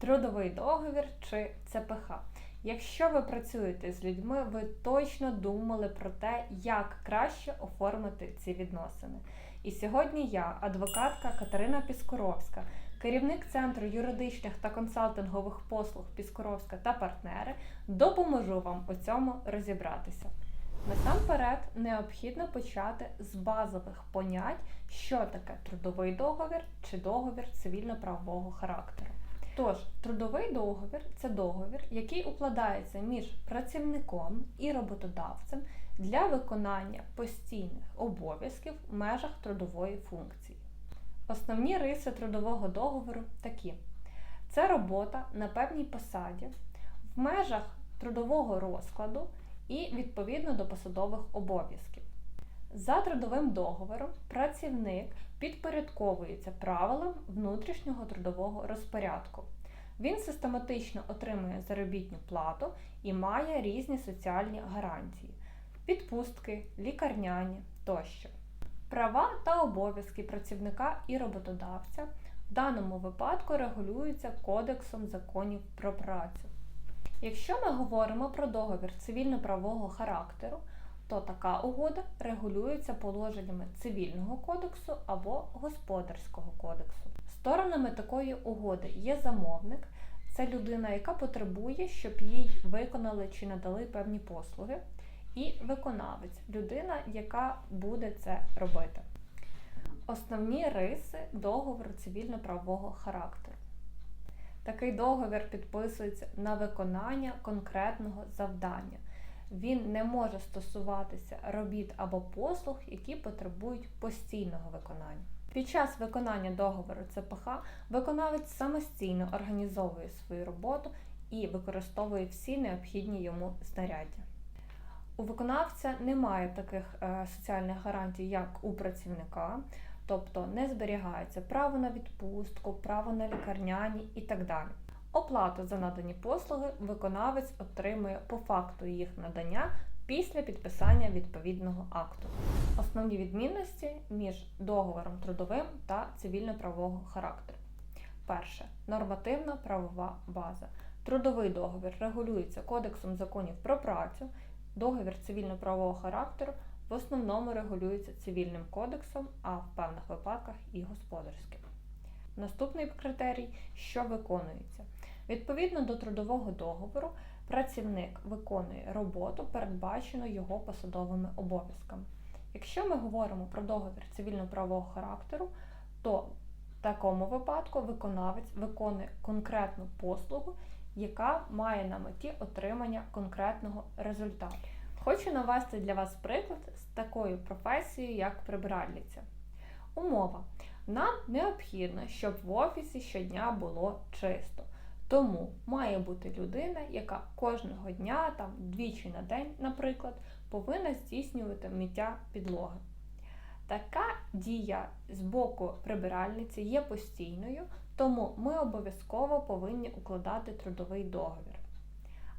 трудовий договір чи ЦПХ. Якщо ви працюєте з людьми, ви точно думали про те, як краще оформити ці відносини. І сьогодні я, адвокатка Катерина Піскоровська, керівник Центру юридичних та консалтингових послуг Піскоровська та партнери, допоможу вам у цьому розібратися. Насамперед необхідно почати з базових понять, що таке трудовий договір чи договір цивільно-правового характеру. Тож, трудовий договір це договір, який укладається між працівником і роботодавцем для виконання постійних обов'язків в межах трудової функції. Основні риси трудового договору такі: це робота на певній посаді в межах трудового розкладу і відповідно до посадових обов'язків. За трудовим договором працівник підпорядковується правилам внутрішнього трудового розпорядку. Він систематично отримує заробітну плату і має різні соціальні гарантії, відпустки, лікарняні тощо. Права та обов'язки працівника і роботодавця в даному випадку регулюються Кодексом законів про працю. Якщо ми говоримо про договір цивільно-правового характеру, то така угода регулюється положеннями цивільного кодексу або господарського кодексу. Сторонами такої угоди є замовник, це людина, яка потребує, щоб їй виконали чи надали певні послуги, і виконавець людина, яка буде це робити. Основні риси договору цивільно-правового характеру. Такий договір підписується на виконання конкретного завдання. Він не може стосуватися робіт або послуг, які потребують постійного виконання. Під час виконання договору ЦПХ виконавець самостійно організовує свою роботу і використовує всі необхідні йому знаряддя. У виконавця немає таких е, соціальних гарантій, як у працівника, тобто не зберігається право на відпустку, право на лікарняні і так далі. Оплату за надані послуги виконавець отримує по факту їх надання після підписання відповідного акту. Основні відмінності між договором трудовим та цивільно-правового характеру. Перше нормативна правова база. Трудовий договір регулюється Кодексом законів про працю, договір цивільно-правового характеру в основному регулюється цивільним кодексом, а в певних випадках і господарським. Наступний критерій, що виконується. Відповідно до трудового договору, працівник виконує роботу, передбачену його посадовими обов'язками. Якщо ми говоримо про договір цивільно-правового характеру, то в такому випадку виконавець виконує конкретну послугу, яка має на меті отримання конкретного результату. Хочу навести для вас приклад з такою професією, як прибиральниця. Умова. Нам необхідно, щоб в офісі щодня було чисто. Тому має бути людина, яка кожного дня, там двічі на день, наприклад, повинна здійснювати миття підлоги. Така дія з боку прибиральниці є постійною, тому ми обов'язково повинні укладати трудовий договір.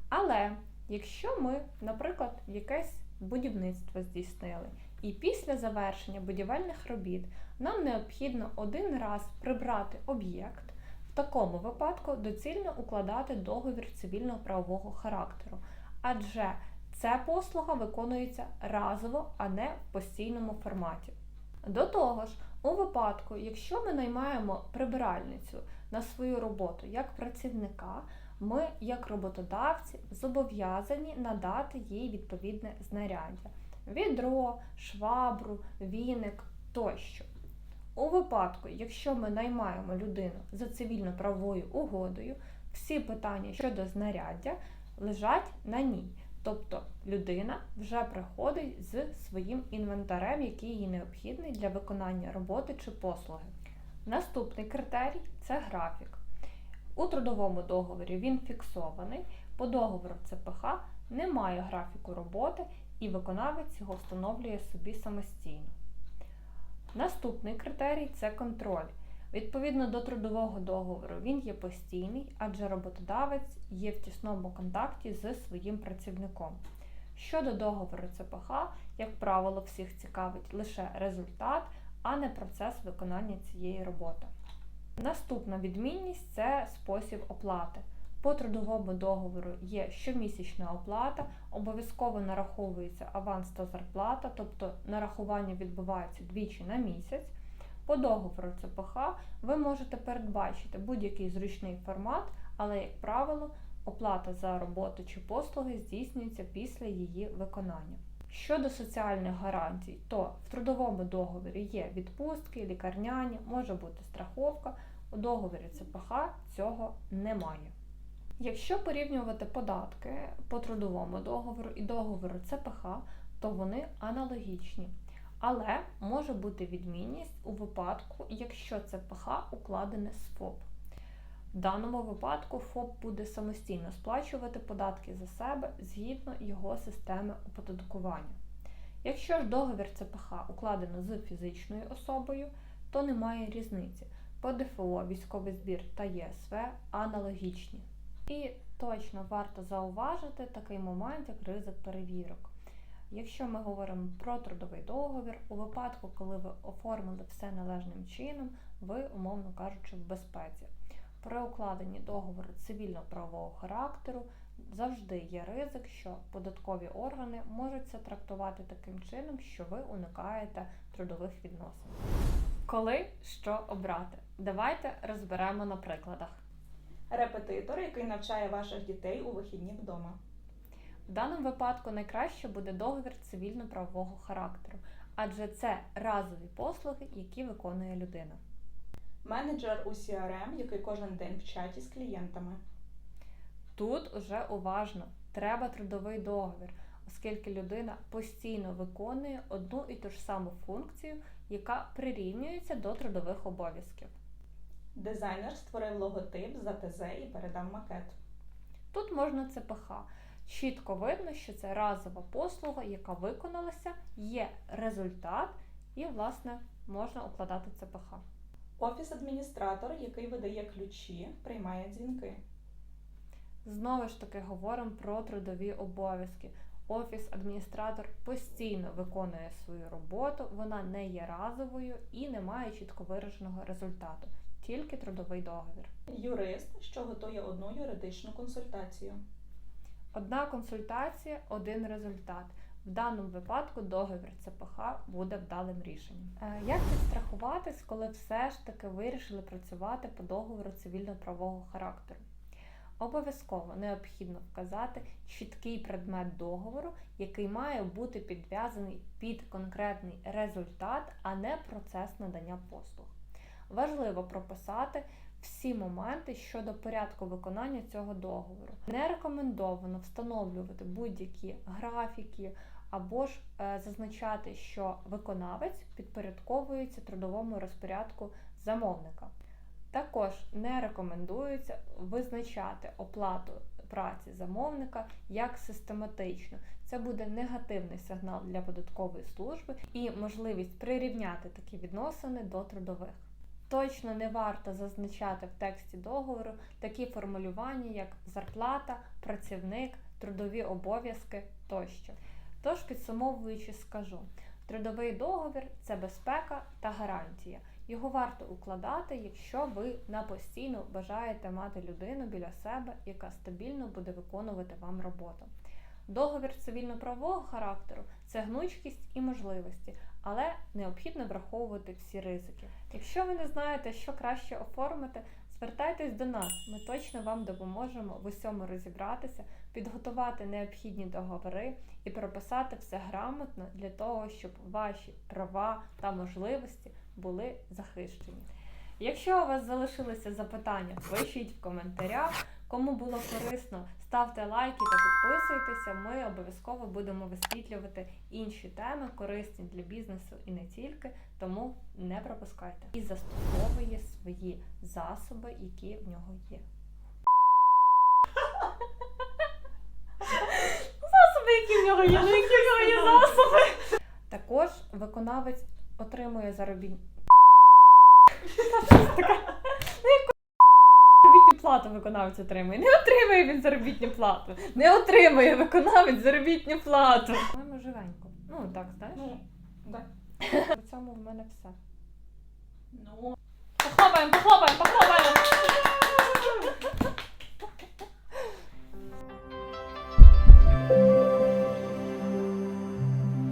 Але якщо ми, наприклад, якесь будівництво здійснили, і після завершення будівельних робіт нам необхідно один раз прибрати об'єкт, в такому випадку доцільно укладати договір цивільно-правового характеру, адже ця послуга виконується разово, а не в постійному форматі. До того ж, у випадку, якщо ми наймаємо прибиральницю на свою роботу як працівника, ми, як роботодавці, зобов'язані надати їй відповідне знаряддя відро, швабру, віник тощо. У випадку, якщо ми наймаємо людину за цивільно-правовою угодою, всі питання щодо знаряддя лежать на ній. Тобто людина вже приходить з своїм інвентарем, який їй необхідний для виконання роботи чи послуги. Наступний критерій це графік. У трудовому договорі він фіксований, по договору ЦПХ немає графіку роботи і виконавець його встановлює собі самостійно. Наступний критерій це контроль. Відповідно до трудового договору, він є постійний, адже роботодавець є в тісному контакті з своїм працівником. Щодо договору ЦПХ, як правило, всіх цікавить лише результат, а не процес виконання цієї роботи. Наступна відмінність це спосіб оплати. По трудовому договору є щомісячна оплата, обов'язково нараховується аванс та зарплата, тобто нарахування відбувається двічі на місяць. По договору ЦПХ ви можете передбачити будь-який зручний формат, але, як правило, оплата за роботу чи послуги здійснюється після її виконання. Щодо соціальних гарантій, то в трудовому договорі є відпустки, лікарняні, може бути страховка. У договорі ЦПХ цього немає. Якщо порівнювати податки по трудовому договору і договору ЦПХ, то вони аналогічні. Але може бути відмінність у випадку, якщо ЦПХ укладене з ФОП. В даному випадку ФОП буде самостійно сплачувати податки за себе згідно його системи оподаткування. Якщо ж договір ЦПХ укладено з фізичною особою, то немає різниці. ПДФО, військовий збір та ЄСВ аналогічні. І точно варто зауважити такий момент, як ризик перевірок. Якщо ми говоримо про трудовий договір, у випадку, коли ви оформили все належним чином, ви, умовно кажучи, в безпеці. При укладенні договору цивільно-правового характеру завжди є ризик, що податкові органи можуть це трактувати таким чином, що ви уникаєте трудових відносин. Коли що обрати? Давайте розберемо на прикладах. Репетитор, який навчає ваших дітей у вихідні вдома. В даному випадку найкраще буде договір цивільно-правового характеру, адже це разові послуги, які виконує людина. Менеджер у CRM, який кожен день в чаті з клієнтами. Тут уже уважно треба трудовий договір, оскільки людина постійно виконує одну і ту ж саму функцію, яка прирівнюється до трудових обов'язків. Дизайнер створив логотип за ТЗ і передав макет. Тут можна ЦПХ. Чітко видно, що це разова послуга, яка виконалася, є результат, і, власне, можна укладати ЦПХ. Офіс-адміністратор, який видає ключі, приймає дзвінки. Знову ж таки говоримо про трудові обов'язки. Офіс-адміністратор постійно виконує свою роботу, вона не є разовою і не має чітко вираженого результату, тільки трудовий договір. Юрист, що готує одну юридичну консультацію. Одна консультація, один результат. В даному випадку договір ЦПХ буде вдалим рішенням. Е, Як підстрахуватись, коли все ж таки вирішили працювати по договору цивільно-правового характеру? Обов'язково необхідно вказати чіткий предмет договору, який має бути підв'язаний під конкретний результат, а не процес надання послуг. Важливо прописати всі моменти щодо порядку виконання цього договору. Не рекомендовано встановлювати будь-які графіки або ж е, зазначати, що виконавець підпорядковується трудовому розпорядку замовника. Також не рекомендується визначати оплату праці замовника як систематично. Це буде негативний сигнал для податкової служби і можливість прирівняти такі відносини до трудових. Точно не варто зазначати в тексті договору такі формулювання, як зарплата, працівник, трудові обов'язки тощо. Тож, підсумовуючи, скажу: трудовий договір це безпека та гарантія. Його варто укладати, якщо ви на постійно бажаєте мати людину біля себе, яка стабільно буде виконувати вам роботу. Договір цивільно-правового характеру це гнучкість і можливості, але необхідно враховувати всі ризики. Якщо ви не знаєте, що краще оформити, звертайтесь до нас. Ми точно вам допоможемо в усьому розібратися, підготувати необхідні договори і прописати все грамотно для того, щоб ваші права та можливості були захищені. Якщо у вас залишилися запитання, пишіть в коментарях. Кому було корисно, ставте лайки та підписуйтеся. Ми обов'язково будемо висвітлювати інші теми, корисні для бізнесу і не тільки, тому не пропускайте. І застосовує свої засоби, які в нього є. Засоби, які в нього є, ну які в нього є засоби. Також виконавець отримує заробітні. Заробітну плату виконавець отримує. Не отримує він заробітну плату. Не отримує виконавець заробітну плату. Маємо живенько. Ну так, знаєш? Ну, да. На цьому в мене все. Ну! Похлопаємо, похлопаємо, похлопаємо.